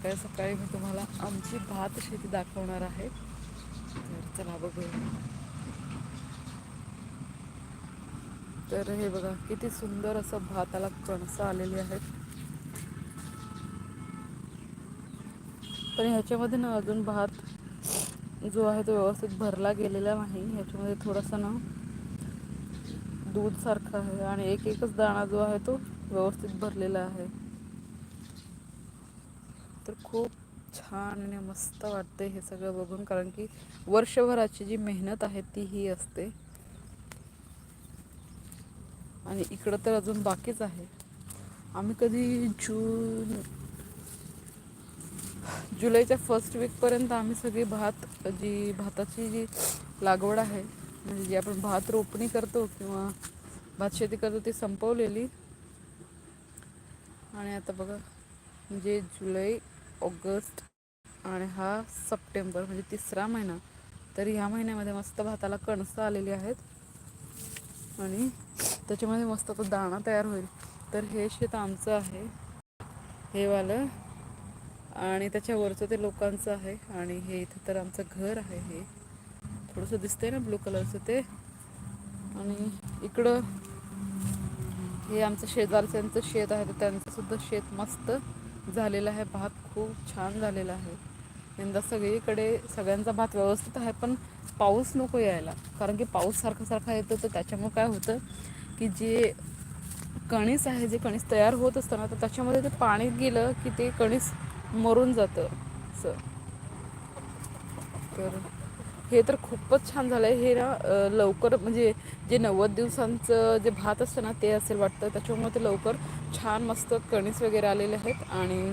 सकाळी सकाळी मी तुम्हाला आमची भात शेती दाखवणार आहे. तर चला बघूया. तर हे बघा किती सुंदर असं भाताला कणसं आलेली आहेत. पण ह्याच्यामध्ये ना अजून भात जो आहे तो व्यवस्थित भरला गेलेला नाही. ह्याच्यामध्ये थोडासा ना दूध सारखा आहे आणि एक एकच दाणा जो आहे तो व्यवस्थित भरलेला आहे. तर खूप छान आणि मस्त वाटते हे सगळं बघून कारण की वर्षभराची जी मेहनत आहे ती ही असते. आणि इकडं तर अजून बाकीच आहे. आम्ही कधी जून जुलैच्या फर्स्ट वीकपर्यंत आम्ही सगळी भात जी भाताची जी लागवड आहे म्हणजे जी आपण भात रोपणी करतो किंवा भात शेती करतो ती संपवलेली. आणि आता बघा म्हणजे जुलै ऑगस्ट आणि हा सप्टेंबर म्हणजे तिसरा महिना. तर ह्या महिन्यामध्ये मस्त भाताला कणसं आलेली आहेत. आणि त्याच्यामध्ये मस्त तो दाणा तयार होईल. तर हे शेत आमचं आहे. हे वालं. आणि त्याच्यावरचं ते लोकांचं आहे. आणि हे इथं तर आमचं घर आहे हे. थोडंसं दिसतंय ना ब्लू कलरचं ते. आणि इकडं हे आमचं शेजारच्यांचं शेत आहे. तर त्यांचं सुद्धा शेत मस्त. झालेला आहे. भात खूप छान झालेला आहे. यंदा सगळीकडे सगळ्यांचा भात व्यवस्थित आहे पण पाऊस नको यायला. कारण की पाऊस सारखा सारखा येतो तर त्याच्यामुळे काय होतं की जे कणीस आहे जे कणीस तयार होत असतं ना तर त्याच्यामध्ये ते पाणी गेलं की ते कणीस मरून जातं असं. तर हे तर खूपच छान झालं आहे हे ना लवकर म्हणजे जे नव्वद दिवसांचं जे भात असतं ना ते असेल वाटतं. त्याच्यामुळे ते लवकर छान मस्त कणीस वगैरे आलेले आहेत आणि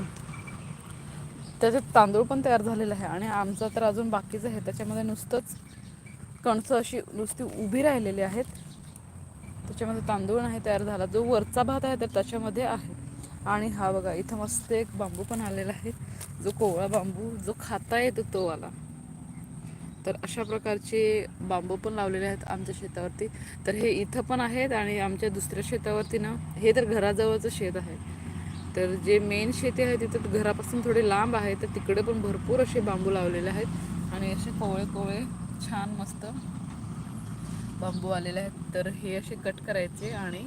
त्याच्यात तांदूळ पण तयार झालेला आहे. आणि आमचा तर अजून बाकीच आहे. त्याच्यामध्ये नुसतंच कणसं अशी नुसती उभी राहिलेली आहेत. त्याच्यामध्ये तांदूळ नाही तयार झाला. जो वरचा भात आहे तर त्याच्यामध्ये आहे. आणि हा बघा इथं मस्त एक बांबू पण आलेला आहे. जो कोवळा बांबू जो खाता येतो तो वाला. तर अशा प्रकारचे बांबू पण लावलेले आहेत आमच्या शेतावरती. तर हे इथं पण आहेत आणि आमच्या दुसऱ्या शेतावरती ना हे तर घराजवळचं शेत आहे. तर जे मेन शेती आहे तिथं घरापासून थोडे लांब आहे तर तिकडे पण भरपूर असे बांबू लावलेले आहेत. आणि असे कोवळे कोवळे छान मस्त बांबू आलेले आहेत. तर हे असे कट करायचे आणि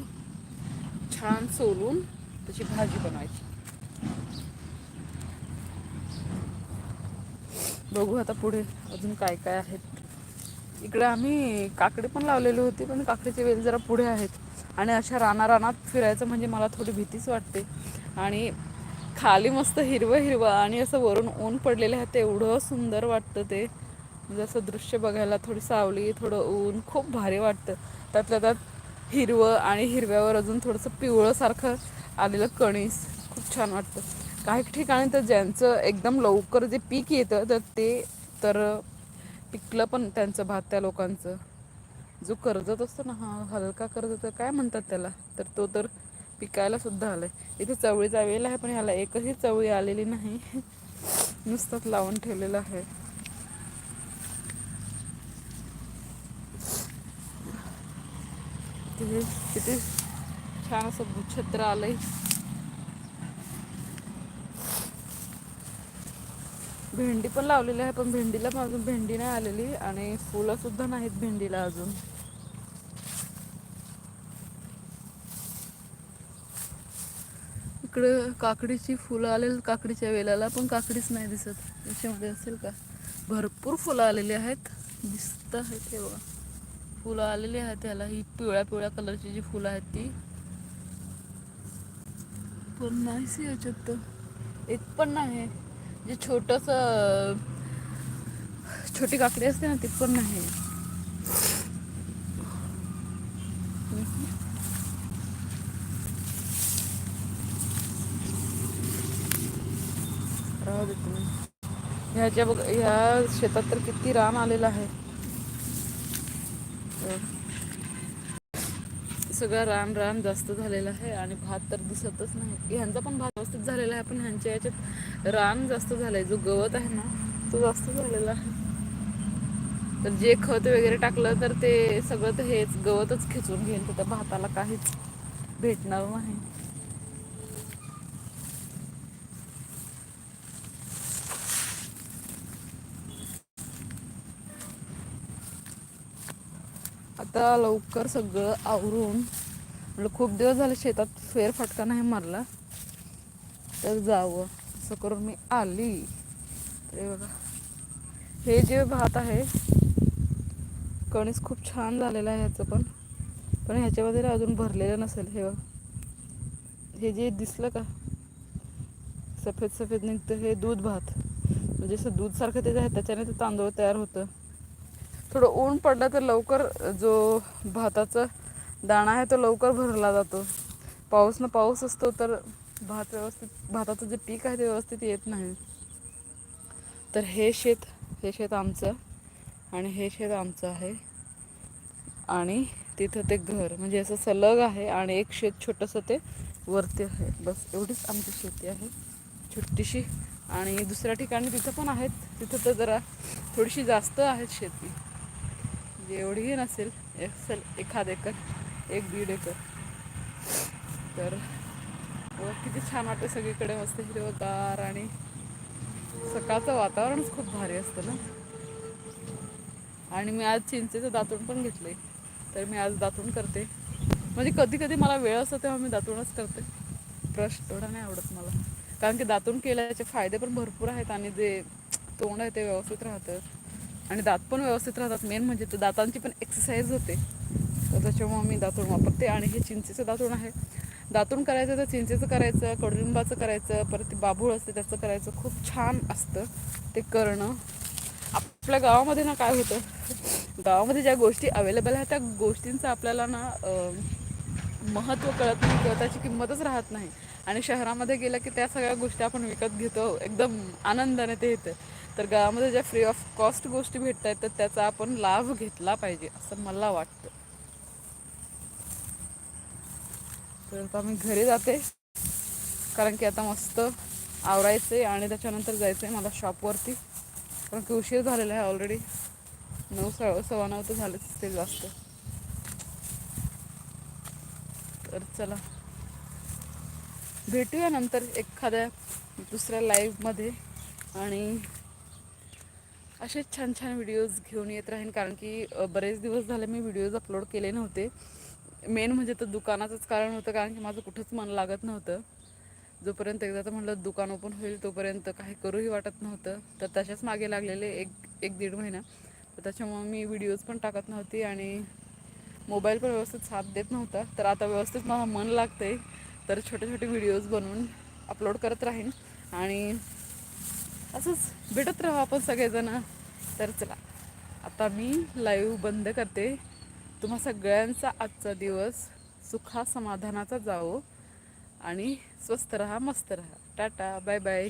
छान सोलून त्याची भाजी बनवायची. बघू आता पुढे अजून काय काय आहेत. इकडे आम्ही काकडी पण लावलेली होती पण काकडीचे वेल जरा पुढे आहेत. आणि अशा राना रानात फिरायचं म्हणजे मला थोडी भीतीच वाटते. आणि खाली मस्त हिरवं हिरवं आणि असं वरून ऊन पडलेलं आहे ते एवढं सुंदर वाटतं ते. म्हणजे असं दृश्य बघायला थोडी सावली थोडं ऊन खूप भारी वाटतं. त्यातल्या त्यात हिरवं आणि हिरव्यावर अजून थोडंसं पिवळंसारखं आलेलं कणीस. खूप छान वाटतं. काही ठिकाणी तर ज्यांचं एकदम लवकर जे पीक येतं तर ते तर पिकलं पण त्यांचं भात त्या लोकांचं. जो कर्जत असतो ना हा हलका कर्जत काय म्हणतात त्याला? तर तो तर पिकायला सुद्धा आलाय. इथे चवळीचा वेल आहे पण ह्याला एकही चवळी आलेली नाही. नुसतंच लावून ठेवलेलं आहे. तिथे किती छान असं छत्र आलंय. भेंडी पण लावलेली आहे पण भेंडीला पण अजून भेंडी नाही आलेली आणि फुलं सुद्धा नाहीत भेंडीला अजून. इकडं काकडीची फुलं आलेली काकडीच्या वेलाला पण काकडीच नाही दिसत. त्याच्यामध्ये असेल का? भरपूर फुलं आलेली आहेत. दिसत आहेत हे बघा. फुलं आलेली आहेत त्याला. ही पिवळ्या पिवळ्या कलरची जी फुलं आहेत ती. पण नाहीच याच्यात तर. एक पण नाही. जे छोटस छोटी काकडी असते ना ती पण नाही राहू दे तुम्ही. ह्याच्या बघ ह्या शेतात तर किती रान आलेलं आहे. सगळं रान रान जास्त झालेलं आहे आणि भात तर दिसतच नाही. ह्यांचा पण भात व्यवस्थित झालेला आहे पण ह्यांच्या याच्यात रान जास्त झालंय. जो गवत आहे ना तो जास्त झालेला आहे. तर जे खत वगैरे टाकलं तर ते सगळं तर हेच गवतच खेचून घेईन. तर त्या भाताला काहीच भेटणार नाही. आता लवकर सगळं आवरून म्हटलं खूप दिवस झाले शेतात फेरफटका नाही मारला तर जावं. असं करून मी आली. ते बघा हे जे भात आहे कणीस खूप छान झालेलं आहे ह्याचं पण. पण ह्याच्यामध्ये अजून भरलेलं नसेल हे हे जे दिसलं का सफेद सफेद निघतं हे दूध भात. म्हणजे असं दूधसारखं ते जे आहे त्याच्याने ते तांदूळ तयार होतं. थोडं ऊन पडलं तर लवकर जो भाताचा दाणा आहे तो लवकर भरला जातो. पाऊस न पाऊस असतो तर भात व्यवस्थित भाताचं जे पीक आहे ते व्यवस्थित येत नाही. तर हे शेत हे शेत आमचं आणि हे शेत आमचं आहे. आणि तिथं ते घर म्हणजे असं सलग आहे आणि एक शेत छोटंसं ते वरती आहे. बस एवढीच आमची शेती आहे. छोटीशी आणि दुसऱ्या ठिकाणी तिथं पण आहेत. तिथं तर जरा थोडीशी जास्त आहेत शेती. म्हणजे एवढीही नसेल. असेल एखाद एकर एक दीड एकर. तर किती छान वाटतं सगळीकडे मस्त हिरवगार आणि सकाळचं वातावरणच खूप भारी असतं ना. आणि मी आज चिंचेचं दातून पण घेतले तर मी आज दातून करते. म्हणजे कधी कधी मला वेळ असतो तेव्हा मी दातूनच करते. ब्रश तेवढा नाही आवडत मला. कारण की दातून केल्याचे फायदे पण भरपूर आहेत आणि जे तोंड आहे ते व्यवस्थित राहतं. आणि दात पण व्यवस्थित राहतात. मेन म्हणजे ते दातांची पण एक्सरसाइज होते. तर त्याच्यामुळं मी दातून वापरते आणि हे चिंचेचं दातून आहे. दातून करायचं तर चिंचेचं करायचं कडुलिंबाचं करायचं परत ते बाभूळ असते त्याचं करायचं. खूप छान असतं ते करणं. आपल्या गावामध्ये ना काय होतं? गावामध्ये ज्या गोष्टी अवेलेबल आहेत त्या गोष्टींचं आपल्याला ना महत्त्व कळत नाही किंवा त्याची किंमतच राहत नाही. आणि शहरामध्ये गेलं की त्या सगळ्या गोष्टी आपण विकत घेतो एकदम आनंदाने ते येतं. तर गावामध्ये ज्या फ्री ऑफ कॉस्ट गोष्टी भेटत आहेत तर त्याचा आपण लाभ घेतला पाहिजे असं मला वाटतं. तर आता मी घरी जाते कारण की आता मस्त आवरायचं आहे आणि त्याच्यानंतर जायचं आहे मला शॉपवरती कारण की उशीर झालेला आहे ऑलरेडी नऊ स सव्वा नऊ तर झालेच असतील जास्त. तर चला. भेटूया नंतर एखाद्या दुसऱ्या लाईव्हमध्ये आणि असेच छान छान व्हिडिओज घेऊन येत राहीन कारण की बरेच दिवस झाले मी व्हिडिओज अपलोड केले नव्हते. मेन म्हणजे तर दुकानाचंच कारण होतं कारण की माझं कुठंच मन लागत नव्हतं. जोपर्यंत एकदा तर म्हटलं दुकान ओपन होईल तोपर्यंत काही करूही वाटत नव्हतं. तर तशाच मागे लागलेले एक एक दीड महिना. तर त्याच्यामुळं मी व्हिडिओज पण टाकत नव्हती आणि मोबाईल पण व्यवस्थित साथ देत नव्हता. तर आता व्यवस्थित मला मन लागतं आहे तर छोटे छोटे व्हिडिओज बनवून अपलोड करत राहीन. आणि असंच भेटत राहू आपण सगळेजण. तर चला आता मी लाईव्ह बंद करते. तुम्हा सगळ्यांचा आजचा दिवस सुखा समाधानाचा जावो. आणि स्वस्त रहा मस्त रहा. Tata bye bye